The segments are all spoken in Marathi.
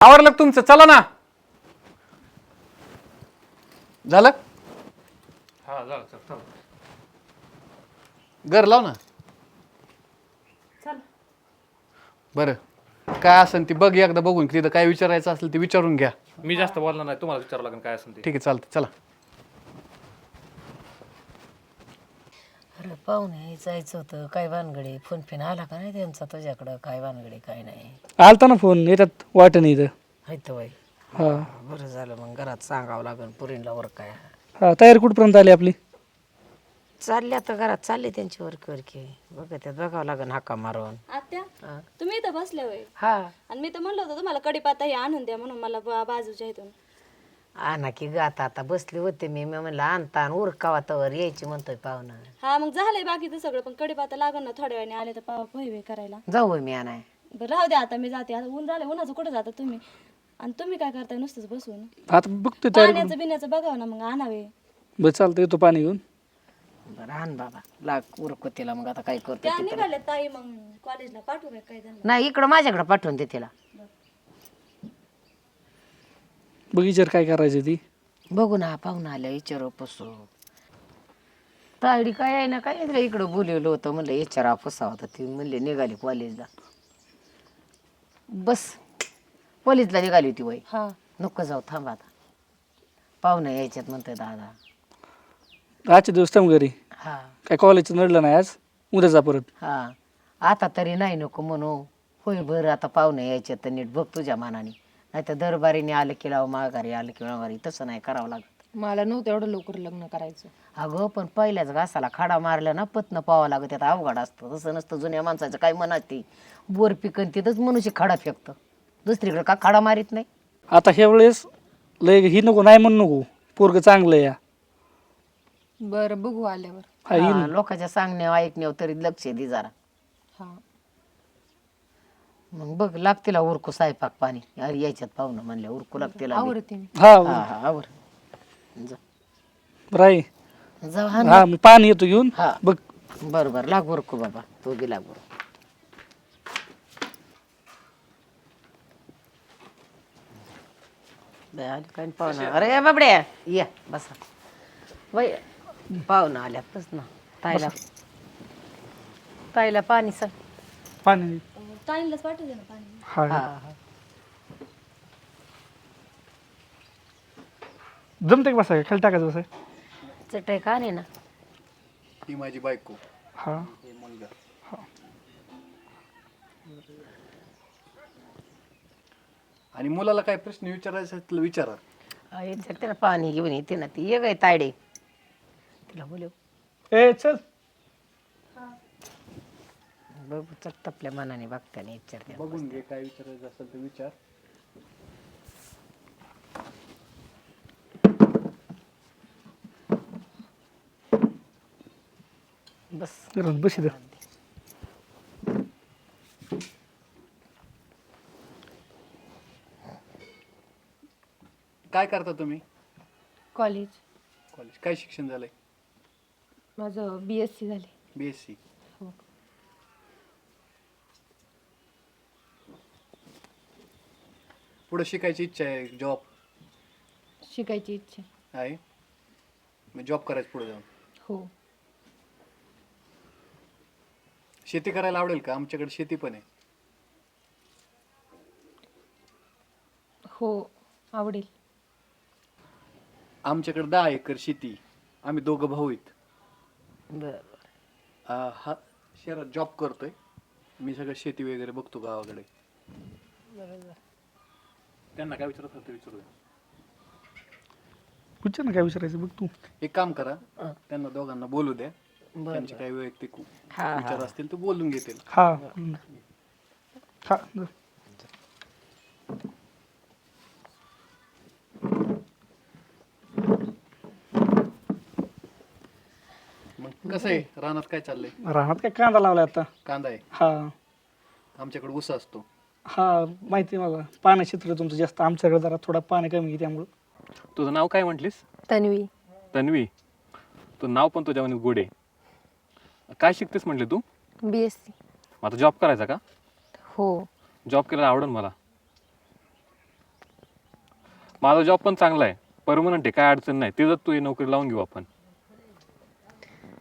आवरलं का तुमचं? चला ना. झालं? हा झालं चल चल. घर लाव ना. चल. बरं. काय असेल ती बघ एकदा बघून. तिथं काय विचारायचं असेल ते विचारून घ्या. मी जास्त बोलणार नाही. तुम्हाला विचारावं लागेल काय असेल ते. ठीक आहे चालतं चला. अरे पाहुणे जायचं होतं. काय भानगडे फोन फिन आला का नाही त्यांचा तुझ्याकडं? काय भानगडे काय नाही. आलता ना फोन येतात वाटण इथं. हायत बाई. हा. बरं झालं मग. घरात सांगावं लागेल. पुरीला वर काय? हा तयारी कुठपर्यंत आली आपली? चालले आता घरात. चालले त्यांची वरकी वरकी बघ त्यात बघावं लागेल हाका मारून. आत्या तुम्ही इथं बसले होय हा. आणि मी तर म्हणलं होतं तुम्हाला कढीपाता हे आणून द्या म्हणून मला बा- बाजूच्या इथून. आणा की गाता आता बसले होते मी. मी म्हणलं आणता आणि उरकावा तवर यायची म्हणतोय पाहुणं. हा मग झालंय बाकीचं सगळं पण कढीपाता लागण ना थोड्या वेळाने आले तर पाव पोहे करायला. जाऊ होय मी आणाय. बरं राहू द्या आता मी जाते. आता ऊन झालं उन्हाचं कुठं जाता तुम्ही? आणि तुम्ही काय करताय नुसतंच बसून? आता बघतोय तयारी पाण्याचं बिण्याचं बघावं ना मग आणावे. बरं चालतं येतो पाणी घेऊन. बरं आण बाबा. लाग उरकू तिला मग आता काय करतो त्या निघाले ताई मग कॉलेजला पाठवू काय नाही इकडं माझ्याकडे पाठवून दे तिला. बघ विचार काय करायचं ती? बघू ना पाहुणा आल्या विचारू पसू. तायडी काय आहे ना काय तिला इकडं बोलवलं होतं म्हणलं विचारा फसा होता ती. म्हणले निघाली कॉलेजला. बस कॉलेजला निघाली होती वय हा. नको जाऊ थांबा आता. पाहुणा यायच्यात म्हणतोय दादा. आजचे दिवस थांब घरी. हा. काय कॉलेजचं नडलं नाही आज? उद्या जा परत. हा. आता तरी नाही नको म्हणू. होय बरं आता पाहुणे यायच्यात तर नीट बघ तुझ्या मानाने. नाही तर दरबारीने आलं की लाव माघारी आलं की माघारी तसं नाही करावं लागत. मला नव्हतं एवढं लवकर लग्न करायचं. अगं पण पहिल्याच घासाला खाडा मारला ना पत्न पावा लागत त्यात अवघड असतं. तसं नसतं जुन्या माणसाचं काय म्हणत ते बोर पिकन तिथंच मनुष्य खाडा फेकतं. दुसरीकडे का खाडा मारित नाही? आता ह्या वेळेस लय ही नको नाही म्हणू नको. पोरग चांगलं या. बरं बघू आल्यावर. हा, लोकांच्या सांगण्यावर ऐकण्यावर तरी लक्ष दे जरा. हा. मग बघ लागतील उरकू स्वयंपाक पाणी. अरे यायच्यात पाहुणं म्हणलं उरकू लागतील आवडते मी. हा हा हा आवर जा. आहे जाऊ हा हा मी पाणी येतो घेऊन. हा. बघ. बरं बरं लाग उरकू बाबा. तू बी लाग उरकू. बाई, आली काय न. पाहुणा अरे बाबडे या बसा. बाई पाहुणा आल्यातच ना. ताईला. ताईला पाणी सांग पाणी ताईंलाच पाठवू दे ना पाणी. हा हा. हा जमते का बसाय खाली टाकायचं बसाय चटई का नाही ना? ही माझी बायको. हा. हे मुलगा. आणि मुलाला काय प्रश्न विचारायचा असेल तर विचारा. हा, येते त्याला पाणी घेऊन येते ना ती. ये गाय तायडे. तिला बोलव. ए चल. बघू चट आपल्या मनाने बघताना विचारते बघून घे काय विचारायचं असेल तर विचार. बस. घरात बस इथं. काय करता तुम्ही? कॉलेज. कॉलेज. काय शिक्षण झालंय? माझं बी एस सी झाले बी एस सी पुढे शिकायची इच्छा आहे जॉब शिकायची इच्छा. आहे? मग जॉब करायचं पुढे जाऊन. हो. शेती करायला आवडेल का? आमच्याकडे शेती पण आहे. हो आवडेल. आमच्याकडे दहा एकर शेती आम्ही दोघं भाऊ आहेत. बर. हा शहरात जॉब करतोय. मी सगळं शेती वगैरे बघतो गावाकडे. त्यांना काय विचारत होतं विचारू विचार ना काय विचारायचं? बघ तू. एक काम करा. त्यांना दोघांना बोलू द्या. त्यांचे काही वैयक्तिक हा, विचार असतील तर बोलून घेतील. हा. हम्म. हा जा. मग कसं आहे? रानात काय चाललंय? रानात काय कांदा लावलाय आता. कांदा आहे? हा. आमच्याकडे ऊस असतो. हा माहिती आहे मला. पाणी क्षेत्र तुमचं जास्त. आमच्याकडे जरा थोडा पाणी कमी आहे त्यामुळं. तुझं नाव काय म्हटलीस? तन्वी. तन्वी. तुझं नाव पण तुझ्या गोडे काय शिकतेस म्हटले तू? बी एस सी मग आता जॉब करायचा का? हो. जॉब केल्याला आवडेल मला. माझा जॉब पण चांगला आहे. परमनंट आहे काय अडचण नाही. तू ही नोकरी लावून घेऊ आपण.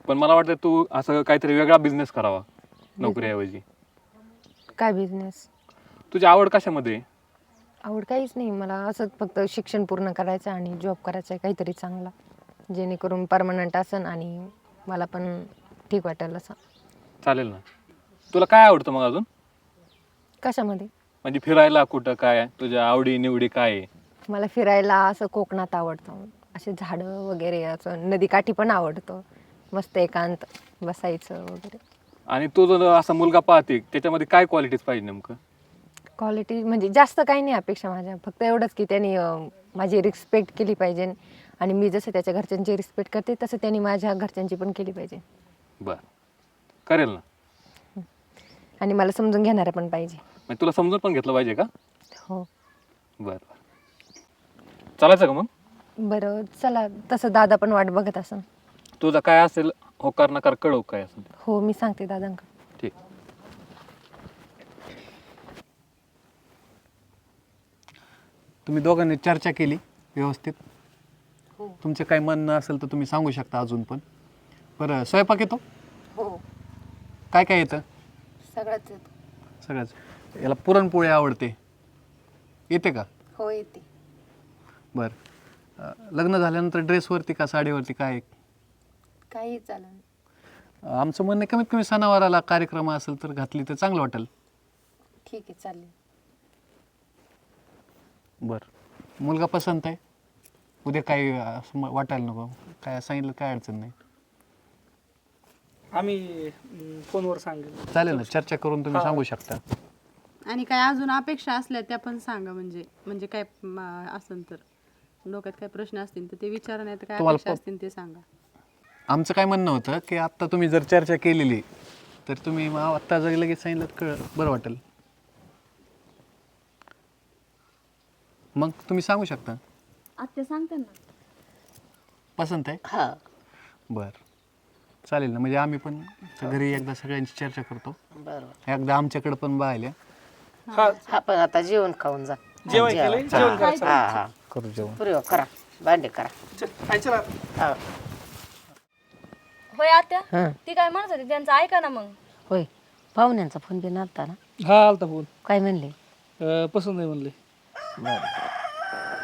पण मला वाटतं तू असं काहीतरी वेगळा बिझनेस करावा नोकरीऐवजी. काय बिझनेस तुझी आवड कशामध्ये? आहे? आवड काहीच नाही. मला असंच फक्त शिक्षण पूर्ण करायचं आणि जॉब करायचा आहे काहीतरी चांगला. जेणेकरून परमनंट असन आणि मला पण ठीक वाटेल असं. चालेल ना. तुला काय आवडतं मग अजून? कशामध्ये? म्हणजे फिरायला कुठं काय? तुझ्या आवडी निवडी काय आहे? मला फिरायला असं कोकणात आवडतं. असे झाडं वगैरे असं नदीकाठी पण आवडतं. मस्त एकांत बसायचं वगैरे. आणि तो जो असा मुलगा पाहते त्याच्यामध्ये काय क्वालिटीज पाहिजे नेमकं? क्वालिटी म्हणजे जास्त काही नाही अपेक्षा माझ्या. फक्त एवढंच की त्यांनी माझी रिस्पेक्ट केली पाहिजे. आणि मी जसं त्याच्या घरच्यांची रिस्पेक्ट करते तसं त्यांनी माझ्या घरच्यांची पण केली पाहिजे. बर. करेल ना? आणि मला समजून घेणारं पण पाहिजे. म्हणजे तुला समजून पण घेतलं पाहिजे का? हो. बर. बर चालायचं का मग? बरं चला. तसं दादा पण वाट बघत असन. तुझं काय असेल होकार नकार कळव काय असेल. हो मी सांगते दादांक तुम्ही दोघांनी चर्चा केली व्यवस्थित. तुमचं काही म्हणणं असेल तर तुम्ही सांगू शकता अजून पण. बरं स्वयंपाक येतो? हो. काय काय येतं? सगळंच सगळंच. याला पुरणपोळी आवडते. येते का? हो येते. बरं. अं, लग्न झाल्यानंतर ड्रेसवरती का साडीवरती काय? काही चालेल आमचं म्हणणं आहे, कमीत कमी सणावाराला कार्यक्रम असेल तर घातली तर चांगलं वाटेल. ठीक आहे चालेल. बरं. मुलगा पसंत आहे. उद्या काही असं म- वाटायला नको. काय सांगितलं काय अडचण नाही. आम्ही अं, फोनवर सांगेल. चालेल ना चर्चा करून तुम्ही सांगू शकता. आणि काय अजून अपेक्षा असल्या त्या पण सांगा म्हणजे म्हणजे काय असेल तर. डोक्यात काय प्रश्न असतील तर ते विचारा नाही तर काय तुम्हाला अपेक्षा प- असतील ते सांगा. आमचं काय म्हणणं होतं की आत्ता तुम्ही जर चर्चा केलेली तर तुम्ही मग आत्ता जर लगेच सांगितलं तर कळ बरं वाटेल. मग तुम्ही सांगू शकता. आत्या सांगते ना. पसंत आहे? हा. बरं. चालेल ना म्हणजे आम्ही पण घरी एकदा सगळ्यांची चर्चा करतो. बरोबर. एकदा आमच्याकडे पण बायल्या हा हा पण आता जेवण खाऊन जा. जेवण केलंय? जेवण करायचं. हा हा. करू जेवण. पुरे करा. भांडे करा. चल, काय चला हा. होय आत्या हं. ती काय म्हणत होती त्यांचं ऐका ना मग. होय. पाहुण्यांचा फोन बिन आलता ना? हा आलता फोन. काय म्हणले? अं, पसंत आहे म्हणले.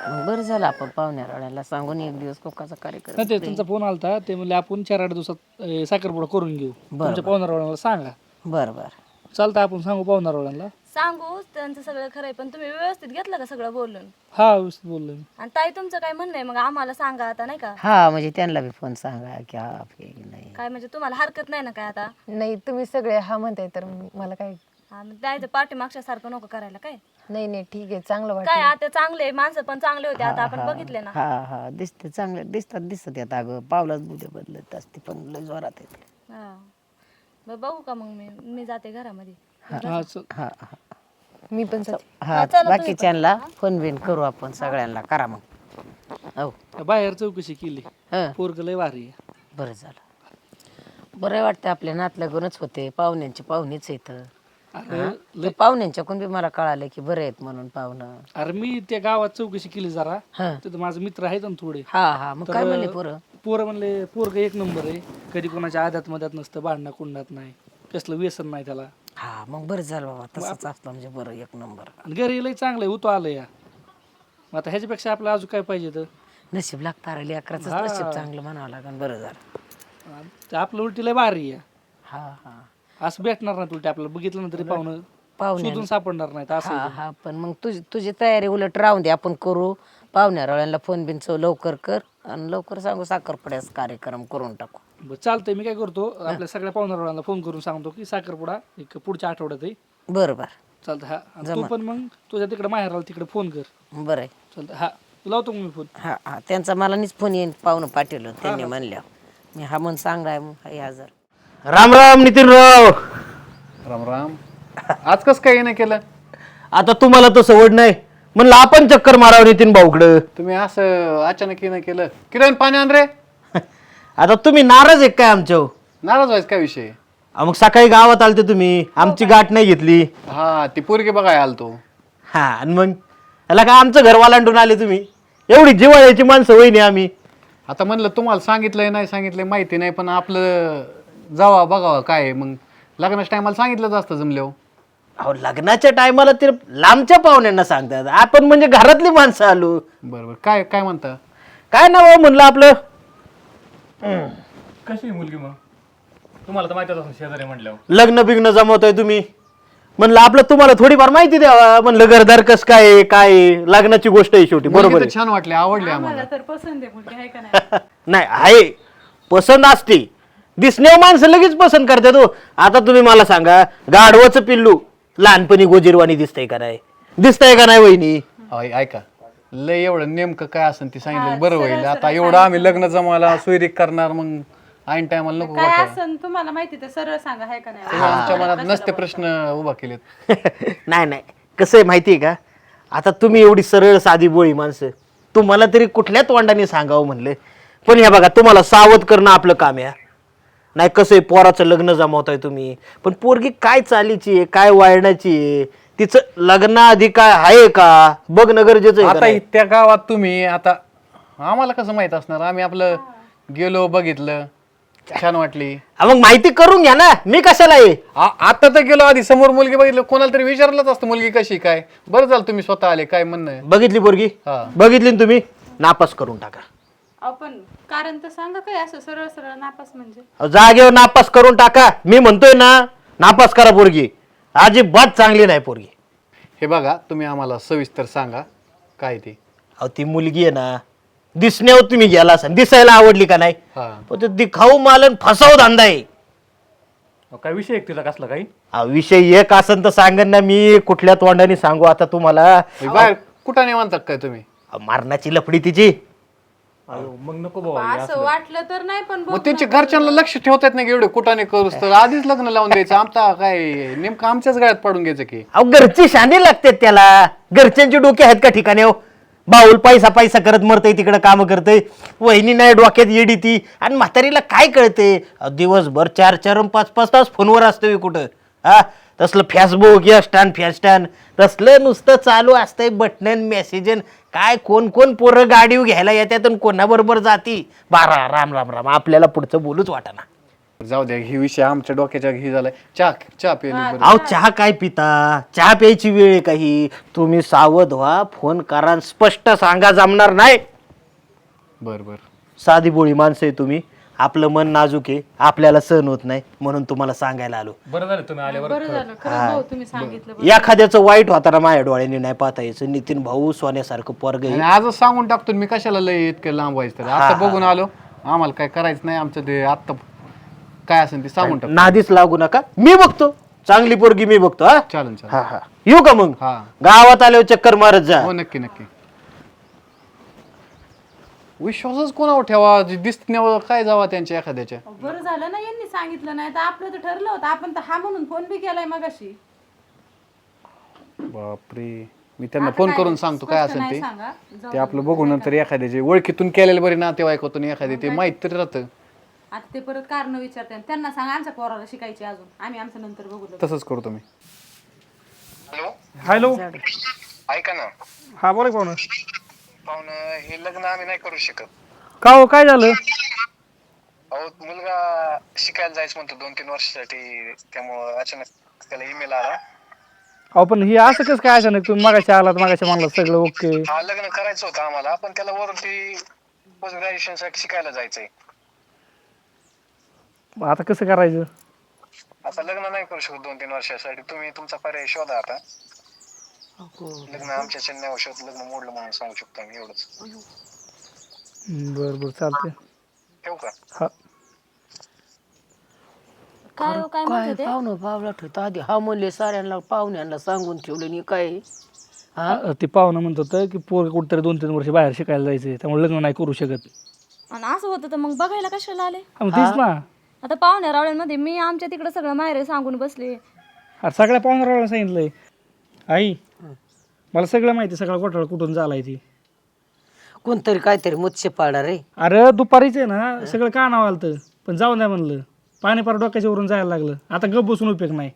मग बरं झालं आपण पाहुण्या राड्याला सांगून एक दिवस कोकाचा कार्यक्रम नाही ते त्यांचा फोन आलता ते म्हणले आपण चार आठ दिवसात अं, साखरपुडा करून घेऊ. तुमच्या पाहुणाऱ्याला सांगा. बरं बरं. चालतं आपण सांगू पाहुणाऱ्याला सांगू त्यांचं सगळं खरंय पण तुम्ही व्यवस्थित घेतलं का सगळं बोलून? हा व्यवस्थित बोललो मी. आणि ताई तुमचं काय म्हणणं आहे? मग आम्हाला सांगा आता नाही का? हा म्हणजे त्यांना बी फोन सांगा की हा की नाही. काय म्हणजे तुम्हाला हरकत नाही ना काय आता? नाही तुम्ही सगळे हा म्हणताय तर मला काय हा, मग द्यायचं पाठीमागच्या सारखं नको करायला काय? नाही नाही ठीक आहे चांगलं काय वाटलं आता चांगले माणसं पण चांगले होते आता आपण बघितले ना. हा हा दिसते चांगले दिसतात दिसत येत अगं. पावलाच बुद्या बदलत असते पण लय जोरात येते हा. बरं, बघू का मग मी मी जाते घरामध्ये. हा चल. हा हा. मी पण जाते. हा बाकीच्यांना फोन बिन करू आपण सगळ्यांना करा मग. हो बाहेर चौकशी केली. हं, पोरग लय भारी आहे. बरं झालं. बरं वाटतं आपल्या नातल्यागूनच होते पाहुण्यांची पाहुणीच येतं अरे पाहुण्यांच्याकडून बी मला कळालं की बरं आहेत म्हणून पाहुणं. अरे मी त्या गावात चौकशी केली जरा. हा. तिथं माझे मित्र आहेत ना थोडे. हा हा. मग काय म्हणले पोरं? पोरं म्हणले पोरग एक नंबर आहे. कधी कोणाच्या आदात मध्यात नसतं भांडणं कुंडात नाही. कसलं व्यसन नाही त्याला. हा मग बरं झालं बाबा तसंच असलं म्हणजे बरं एक नंबर. आणि घरी लय चांगलं आहे उतो आलं या. मग आता ह्याच्यापेक्षा आपलं अजून काय पाहिजे तर? नशीब लागतं अरे अकराच नशीब चांगलं म्हणावं लागेल बरं झालं. आपलं उलटी लय भारी आहे. हा हा. असं भेटणार नाही उलटी आपल्याला. बघितलं ना तरी पाहुणं पाहुण्या शोधून सापडणार नाहीत असं हा हा पण मग तुझी तुझी तयारी उलट राहून दे आपण करू. पाहुण्या रवळ्यांना फोन बिन चव लवकर कर आणि लवकर सांगू साखरपुड्याचा कार्यक्रम करून टाकू. बरं चालतंय मी काय करतो आपल्या सगळ्या पाहुणाऱ्यांना फोन करून सांगतो की साखरपुडा एक पुढच्या आठवड्यात आहे. बरं बरं. चालतं हा. आणि तू पण मग तुझ्या तिकडे माहेराला तिकडे फोन कर. बरं आहे. चालतं हा. लावतो मग मी फोन हा हा. त्यांचा मला नीच फोन येईन पाहुणं पाठवलं त्यांनी म्हणल्यावर. मी हा म्हणून सांगणार मग हे हजर राम राम नितीनराव राम राम. आज कसं काय नाही केलं? आता तुम्हाला तर सवड नाही. म्हणलं आपण चक्कर मारावं नितीन भाऊकडं. तुम्ही असं अचानक येणं केलं. किरण पाणी आण रे. आता तुम्ही नाराज आहे काय आमच्यावर? नाराज व्हायचं काय विषय? मग सकाळी गावात आलते तुम्ही. आमची गाठ नाही घेतली. हा ती पोरगी बघाय आलतो. हा आणि मग? याला काय आमचं घर वालांडून आले तुम्ही? एवढी जिवाळ्याची माणसं वहिनी आम्ही. आता म्हणलं तुम्हाला सांगितलंय नाही सांगितलंय माहिती नाही पण आपलं जावा बघावा काय आहे. मग लग्नाच्या टायमाला सांगितलंच असतं जमल्यावर. अहो लग्नाच्या टायमाला ते लांबच्या पाहुण्यांना सांगतात. आपण म्हणजे घरातली माणसं आलो. बरं बरं. काय काय म्हणता? काय नाव आहे म्हणलं आपलं? कशी आहे मुलगी मग? तुम्हाला तर माहितीच असं शेजारी म्हटल्यावर. लग्न बिग्न जमवतोय तुम्ही. म्हणलं आपलं तुम्हाला थोडीफार माहिती द्यावा. म्हणलं घरदार कस काय आहे, काय आहे. लग्नाची गोष्ट आहे शेवटी. बरोबर आहे. तर छान वाटले आवडले आम्हाला मला तर पसंत आहे मुलगी आहे का नाही? नाही आहे. पसंत असते. दिसण्यावर माणसं लगेच पसंत करतात हो. आता तुम्ही मला सांगा गाढवाचं पिल्लू लहानपणी गोजीरवाणी दिसतंय का नाही? दिसतंय का नाही वहिनी? अय, ऐका. लय एवढं नेमकं काय असेल ते सांगितलं बरं होईल. आता एवढं आम्ही लग्न जमायला सोयरीक करणार मग ऐन टायमाला नको काय वाटायला. असं तुम्हाला माहिती तर सरळ सांगा आहे का नाही? आमच्या मनात नसते प्रश्न उभा केलेत. नाही नाही. कसं आहे माहिती आहे का? आता तुम्ही एवढी सरळ साधी बोळी माणसं. तुम्हाला तरी कुठल्या तोंडाने सांगावं म्हणलं? पण हे बघा तुम्हाला सावध करणं आपलं काम आहे. नाही कसं आहे पोराचं लग्न जमवताय तुम्ही. पण पोरगी काय चालीची आहे काय वाढण्याची आहे? तिचं लग्नाआधी काय आहे का? बघणं गरजेचं आहे का आता नाही? त्या गावात तुम्ही आता आम्हाला कसं माहीत असणार? आम्ही आपलं गेलो बघितलं. छान वाटली. हा, मग माहिती करून घ्या ना मी कशाला आहे? आ- आता तर गेलो आधी समोर मुलगी बघितलं. कोणाला तरी विचारलंच असतं मुलगी कशी काय? बरं झालं तुम्ही स्वतः आले काय म्हणणं आहे? बघितली पोरगी? हा. बघितली ना तुम्ही? नापास करून टाका. आपण कारण तर सांगा काय असं सरळ सरळ नापास म्हणजे? अहो, जागेवर नापास करून टाका. मी म्हणतोय ना नापास करा पोरगी. अजिबात चांगली नाही पोरगी. हे बघा तुम्ही आम्हाला सविस्तर सांगा काय ते? अहो ती मुलगी आहे ना दिसण्यावर तुम्ही गेला असाल दिसायला आवडली का नाही? हा. पण ते दिखाऊ मालन फसाव धंदा आहे. अहो, काय विषय आहे तिला कसला काही? हा विषय एक असन तर सांगन ना मी कुठल्या तोंडाने सांगू आता तुम्हाला. हे बाहेर कुठं नाही म्हणतात काय तुम्ही? अहो, मारणाची लफडी तिची. अहो, मग नको बाबा असं वाटलं तर नाही पण मग त्यांच्या घरच्यांना लक्ष ठेवता येत नाही का एवढे? कुठाने करूस तर आधीच लग्न लावून द्यायचं. आमचा काय नेमकं आमच्याच गळ्यात पाडून घ्यायचं की? अहो घरची शाने लागते त्याला. घरच्यांचे डोके आहेत का ठिकाणी हो? बाऊल पैसा पैसा करत मरतय तिकडे काम करतय. वहिनी नाही डोक्यात येडी ती. आणि म्हातारीला काय कळते दिवसभर चार चार अन पाच पाच तास फोनवर असतोय कुठं? हा? तसलं फॅसबुक या स्टॅन फॅस्टॅन तसलं नुसतं चालू असतंय बटनन मेसेजन काय कोण कोण पोरं गाडी घ्यायला येतात आणि कोणाबरोबर जाती? बारा राम राम राम. आपल्याला पुढचं बोलूच वाटाना. जाऊ द्या ही विषय आमच्या डोक्याच्या हे झालाय. चहा चहा पेली अहो चहा काय पिता? चहा प्यायची वेळ आहे काही. तुम्ही सावध व्हा फोन करा आणि स्पष्ट सांगा जमणार नाही. बर बर. साधी बोळी माणसं आहे तुम्ही. आपलं मन नाजूक आहे आपल्याला सहन होत नाही म्हणून तुम्हाला सांगायला आलो. बरं झालं तुम्ही आल्यावर. बरं झालं. खरंच भाऊ तुम्ही सांगितलं एखाद्याचं वाईट होताना माझ्या डोळ्याने नाही पाहता यायचं. नितीन भाऊ सोन्यासारखं पोरग आणि आजच सांगून टाकतो मी कशाला लय इतकं लांब व्हायचं तर. आता बघून आलो आम्हाला काय करायचं नाही आमचं ते आत्ता काय असेल ते सांगून टाकतो. नादीच लागू नका. मी बघतो. चांगली पोरगी मी बघतो हा. चालेल चालेल. हा हा. येऊ का मग? हा. गावात आल्यावर चक्कर मारत जा. हो नक्की नक्की. विश्वासच कोणावर ठेवा? जे दिसण्यावर काय जावा त्यांच्या एखाद्याच्या? बरं झालं ना यांनी सांगितलं नाही. तर आपलं तर ठरलं होतं. आपण तर हा म्हणून फोन बी केलाय मगाशी. बापरे. मी त्यांना फोन करून सांगतो काय असेल नाही ते. सांगा. ते आपलं बघून नंतर एखाद्याचे ओळखीतून केलेले बरे नातेवाईकातून एखादे ते माहीत तरी राहतं. आता ते परत कारण विचारते. त्यांना सांगा आमच्या पोराला शिकायचे अजून. आम्ही आमचं नंतर बघू तसंच करतो मी. हॅलो? ऐका ना. हा बोला पाहुणं पाहुणं हे लग्न आम्ही नाही करू शकत. का हो? काय झालं? अहो मुलगा शिकायला जायचं म्हणतो दोन तीन वर्षासाठी. त्यामुळं अचानक त्याला ईमेल आला. अहो पण हे असं कसं काय अचानक? तुम्ही मागाशी आलात मागाशी म्हणला सगळं ओके. हा लग्न करायचं होतं आम्हाला पण त्याला वरून ती पोस्ट ग्रॅज्युएशनसाठी शिकायला जायचंय. आता कसं करायचं? आता लग्न नाही करू शकत दोन तीन वर्षासाठी. तुम्ही तुमचा पर्याय शोधा आता. लग्न आमच्या चेन्नई औषध लग्न मोडलं म्हणून सांगू शकतो आम्ही एवढंच. बरं बरं चालतंय. ठेवू का? हा. काय हो, काय म्हणत काय होते? पाहुणं पावला ठेवतो? आधी हा म्हणले साऱ्यांना पाहुण्यांना सांगून ठेवलं नाही काय. अ, ते पाहुणं म्हणत होतं की पोर कुठतरी दोन तीन वर्ष बाहेर शिकायला जायचंय त्यामुळे लग्न नाही करू शकत. आणि असं होतं तर मग बघायला कशाला आले? हा, मग तेच ना. आता पाहुण्या रावळ्यांमध्ये मी आमच्या तिकडे सगळं माहेर सांगून बसले. अरे सगळ्या पाहुणाऱ्याला सांगितलंय. आई मला सगळं माहिती सगळा घोटाळा कुठून झालाय ती? कोणतरी काहीतरी मत्स्य पाळणार रे. अरे दुपारीच आहे ना सगळं कानावर आलतं. पण जाऊन द्या म्हणलं. पाणी पार डोक्याच्या वरून जायला लागलं. आता गप बसून उपयोग नाही.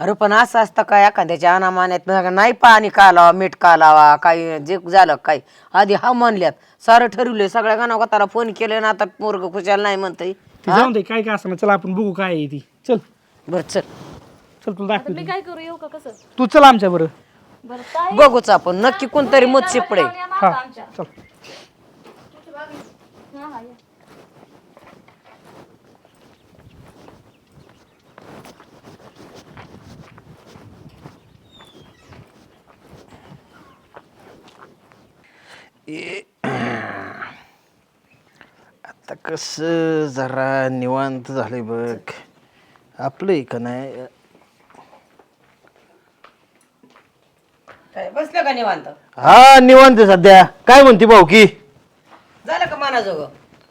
अरे पण असं असतं काय एखाद्याच्या अनामान्यात नाही पाणी कालावा मीठ कालावा काही जे झालं काय आधी हा म्हणल्यात. सारं ठरवलंय सगळ्या गाणं त्याला फोन केले ना आता पोरग खुशाल नाही म्हणतंय. ते जाऊन दे काय काय असं चला आपण बघू काय आहे ती. चल. बर चल. चल तुला आता दाखव मी काय करू? येऊ का? कसं? तू चल आमच्या बरं. बरं काय बघूच आपण. नक्की कोणतरी मत शिपडे हा चल. हा हा या. आता कस जरा निवांत झालंय बघ. आपलं आहे का नाही बसलं का निवांत? हा निवांत आहे सध्या. काय म्हणते भाऊ की? झालं का मनाजोग?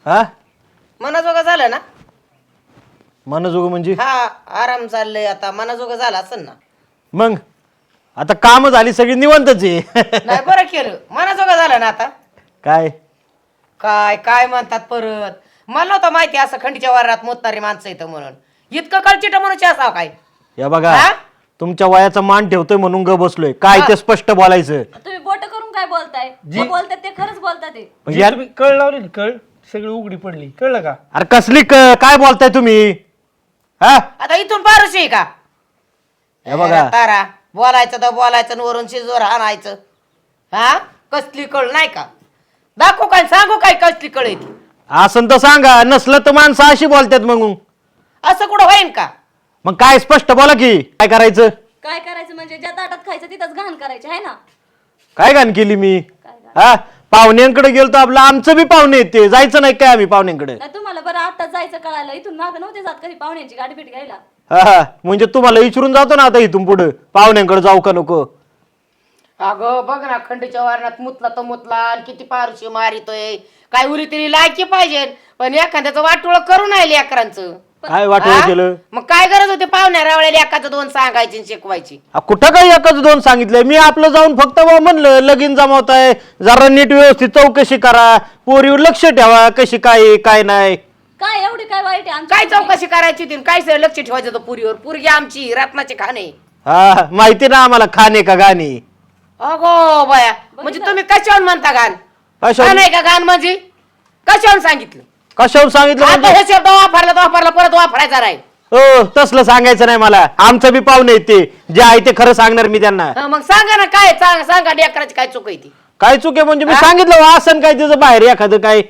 हा? मनाजोग झालं ना? मनजोग म्हणजे? हा आराम चाललंय आता. मनाजोग झाला असेल ना? मग? आता काम झाली सगळी निवांतच आहे. नाही बरं केलं. मनाजोग झालं ना आता? काय? काय काय म्हणतात परत? मला नव्हतं माहिती असं खंडीच्या वारात मोतणारी माणसं येतं म्हणून. इतकं कळचिट म्हणून असावं काय? या बघा. हा? तुमच्या वयाचा मान ठेवतोय म्हणून ग बसलोय. काय ते स्पष्ट बोलायचं? तुम्ही बोट करून काय बोलताय? जे बोलतात ते खरंच बोलतात ते. मग जे या- तुम्ही कळ लावली ना कळ. सगळी उघडी पडली. कळलं का? अरे कसली क- काय बोलताय तुम्ही? हा? आता इथून पारशी आहे का? हे बघा. अरे तारा बोलायचं तर बोलायचं आणि वरून शिजवर आणायचं. हा? कसली कळ नाही का? दाखवू काय सांगू काय कसली कळ आहे ती? असं तर सांगा. नसलं तर माणसं अशी बोलतात मग. असं कुठं होईन का? मग काय स्पष्ट बोला की. काय करायचं? काय करायचं म्हणजे ज्या ताटात खायचं तिथंच घाण करायचे आहे ना? काय घाण केली मी? हा? पाहुण्यांकडे गेलो तर आपलं आमचं बी पाहुणे आहेत ते. जायचं नाही काय आम्ही पाहुण्यांकडे? नाही तुम्हाला बरं आत्ताच जायचं कळालं. इथून मागं नव्हते जात कधी पाहुण्यांची गाडी भेट घ्यायला. हा हा. म्हणजे तुम्हाला विचारून जातो ना आता इथून पुढे? पाहुण्यांकडे जाऊ का नको? अगं बघ ना खंडीच्या वारणात मुतला तर मुतला आणि किती पारशी मारितोय. काय उरी तरी लायकी पाहिजे. पण एखाद्याचं वाटोळ करू नाही लेकरांचं. काय वाटलं हा? केलं? मग काय गरज होती? पाहुण्या रावळ्याला एकाचं दोन सांगायची आणि शिकवायची. आ, कुठं काय एकच दोन सांगितलंय? मी आपलं जाऊन फक्त म्हणलं लगीन जमावताय जरा नीट व्यवस्थित चौकशी करा पोरीवर लक्ष ठेवा कशी काय आहे, काय नाही. काय एवढी काय वाईट आहे? आमच्या काय चौकशी करायची होती आणि काय सगळं लक्ष ठेवायचं होतं पुरीवर? पुरगी आमची रत्नाचे खाणे. हा माहिती ना आम्हाला खाणे का गाणी. अगो बया म्हणजे तुम्ही कशावर म्हणता गाण? का नाही का गाण म्हणजे? कशावर सांगितलं? कशावर सांगितलं आता म्हणजे? हे शब्द वापरला तर वापरला परत वापरायचा नाही. हो तसलं सांगायचं नाही मला. आमचं बी पाहुणे आहेत ते. जे आहे ते खरं सांगणार मी त्यांना. हा, मग सांगा ना काय सांगा सांगा लेकराची काय चूक आहे ती? काय चुके म्हणजे मी सांगितलं हो, असं काय तिचं बाहेर एखादं काय?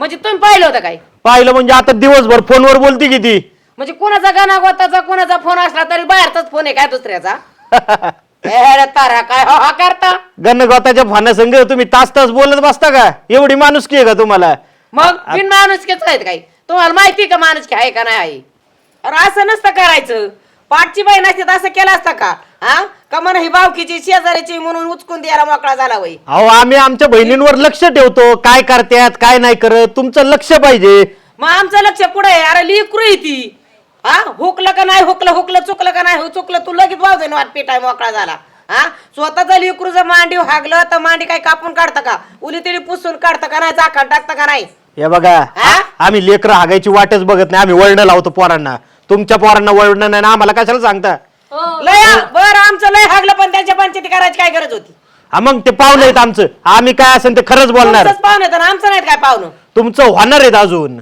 म्हणजे तुम्ही पाहिलं होतं काय? पाहिलं म्हणजे आता दिवसभर फोनवर बोलती किती म्हणजे कोणाचा गाणा गोताचा कोणाचा फोन असला तरी बाहेरचाच फोन आहे काय दुसऱ्याचा? रे तारा काय हा हा करता? गणगोताच्या फानासंग तुम्ही तास तास बोलत बसता का? एवढी माणूस की आहे का तुम्हाला? मग बिन माणुसकीच आहेत काय तुम्हाला माहिती का माणुसकी आहे का नाही आहे? अरे असं नसतं करायचं. पाठची बाई नसते तर असं केलं असतं का? हा? का ही बावकीची शेजाऱ्याची म्हणून उचकून द्यायला मोकळा झाला वय? अहो आम्ही आमच्या बहिणींवर लक्ष ठेवतो. काय करतात काय नाही करत? तुमचं लक्ष पाहिजे. मग आमचं लक्ष पुढे आहे? अरे लिकरू आहे ती. हा? हुकलं का नाही हुकलं? हुकलं चुकलं का नाही चुकलं? तू लगेच वाजून वाट पेटाय मोकळा झाला. हा? स्वतःच लिकरू जर मांडी हागलं तर मांडी काय कापून काढतं का? उली तिली पुसून काढतं का नाही? चाखण टाकतं का नाही? हे बघा हा? आम्ही लेकरं हागायची वाटच बघत नाही. आम्ही वळण लावतो पोरांना. तुमच्या पोरांना वळण नाही ना आम्हाला कशाला सांगता? हो. लय बर आमचं लय हागलं पण त्यांच्या पंचायती करायची काय गरज होती? हा मग ते पाहुणे आहेत आमचं. आम्ही काय असेल ते खरंच बोलणार. तुमचंच पाहुणे तर आमचं नाहीत काय पाहुणं? तुमचं होणार आहेत अजून.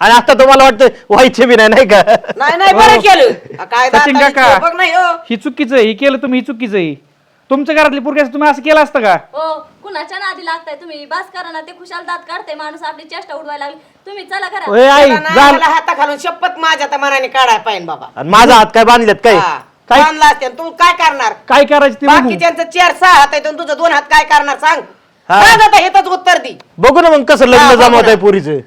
आणि आता तुम्हाला वाटतं व्हायचे बी नाही नाही का? नाही नाही बरं केलं. आ, काय सचिन काका. बघ नाही हो. ही चुकीचं आहे ही केलं तुम्ही ही चुकीचं आहे. तुमच्या घरातली पोरगी असं तुम्ही असं केलं असतं का? हो कुणाच्या नादी लागताय तुम्ही? बास करा ना ते खुशाल दात काढते माणूस आपली चेष्टा उडवायला लागली तुम्ही चला करा आई त्याला जा. नाकाला हाता घालून शपथ माझ्या तर मनाने काढाय पाहिजे बाबा. आणि माझा हात काय बांधलेत काय? हा. काय बांधला असते तू काय करणार? काय करायचं ते बघू. बाकीच्यांचं चार सहा हात आहेत आणि तुझं दोन हात काय करणार सांग. हा. सांग आता हेच उत्तर दी. बघू ना मग कसं हा, लग्न बघू जमवत आहे ना. पुरीचं.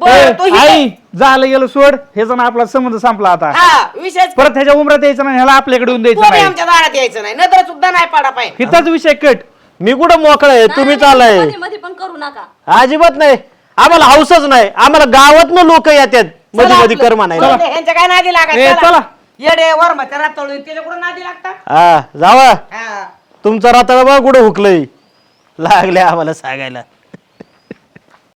बरं तू ए, आई झालं गेलं सोड. हे जण आपला संबंध संपला आता. हा विषय परत ह्याच्या उमरात यायचं नाही ह्याला आपल्याकडे येऊन द्यायचं नाही. आमच्या दारात यायचं नाही. नंतर सुद्धा नाही पाडा पाहिजे. हिताच विषय कट. मी कुठं मोकळा आहे? तुम्ही मध्ये मध्ये पण करू नका. अजिबात नाही. आम्हाला हाऊसच नाही. आम्हाला गावातनं लोक येतात. मध्ये मध्ये कर म्हणायला. ह्यांच्या काय नादी ए, चला. येडे वर म्हातारा रातोळून त्याच्याकडून नादी लागता हा जावा. हा. तुमचा रात्र बघा कुठं हुकलंय. लागले आम्हाला सांगायला.